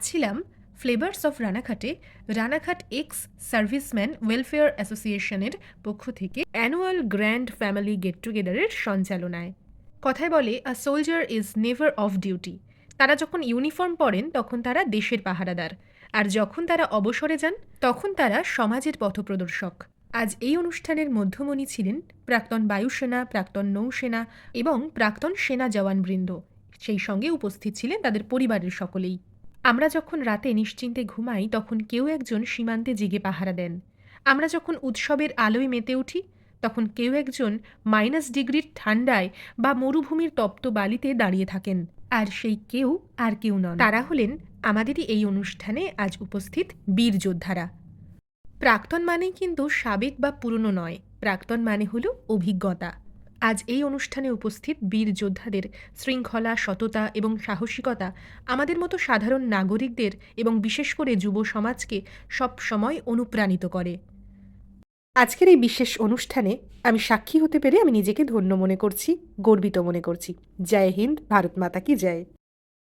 ছিলাম flavours of রানাঘাটে Ranaghat ex serviceman welfare অ্যাসোসিয়েশনের পক্ষ থেকে অ্যানুয়াল গ্র্যান্ড ফ্যামিলি গেট টুগেদারের সঞ্চালনায়। কথায় বলে a soldier is never off duty তারা যখন ইউনিফর্ম পরেন, তখন তারা দেশের পাহারাদার। আর যখন তারা অবসরে যান, তখন তারা সমাজের পথপ্রদর্শক আজ এই অনুষ্ঠানের মধ্যমণি ছিলেন প্রাক্তন বায়ুসেনা, প্রাক্তন নৌসেনা এবং প্রাক্তন সেনা জওয়ানবৃন্দ। সেই সঙ্গে উপস্থিত ছিলেন তাদের পরিবারের সকলেই। আমরা যখন রাতে নিশ্চিন্তে ঘুমাই, তখন কেউ একজন সীমান্তে জেগে পাহারা দেন। আমরা যখন উৎসবের আলোয় মেতে উঠি, তখন কেউ একজন মাইনাস ডিগ্রির ঠান্ডায় বা মরুভূমির তপ্ত বালিতে দাঁড়িয়ে থাকেন। আর সেই কেউ আর কেউ নন। তারা হলেন আমাদেরই এই অনুষ্ঠানে আজ উপস্থিত বীর যোদ্ধারা। প্রাক্তন মানেই কিন্তু সাবেক বা পুরনো নয়। প্রাক্তন মানে হলো অভিজ্ঞতা। আজ এই অনুষ্ঠানে উপস্থিত বীর যোদ্ধাদের শৃঙ্খলা, সততা এবং সাহসিকতা আমাদের মতো সাধারণ নাগরিকদের এবং বিশেষ করে যুব সমাজকে সব সময় অনুপ্রাণিত করে। আজকের এই বিশেষ অনুষ্ঠানে আমি সাক্ষী হতে পেরে আমি নিজেকে ধন্য মনে করছি, গর্বিত মনে করছি। জয় হিন্দ, ভারত মাতা কি জয়।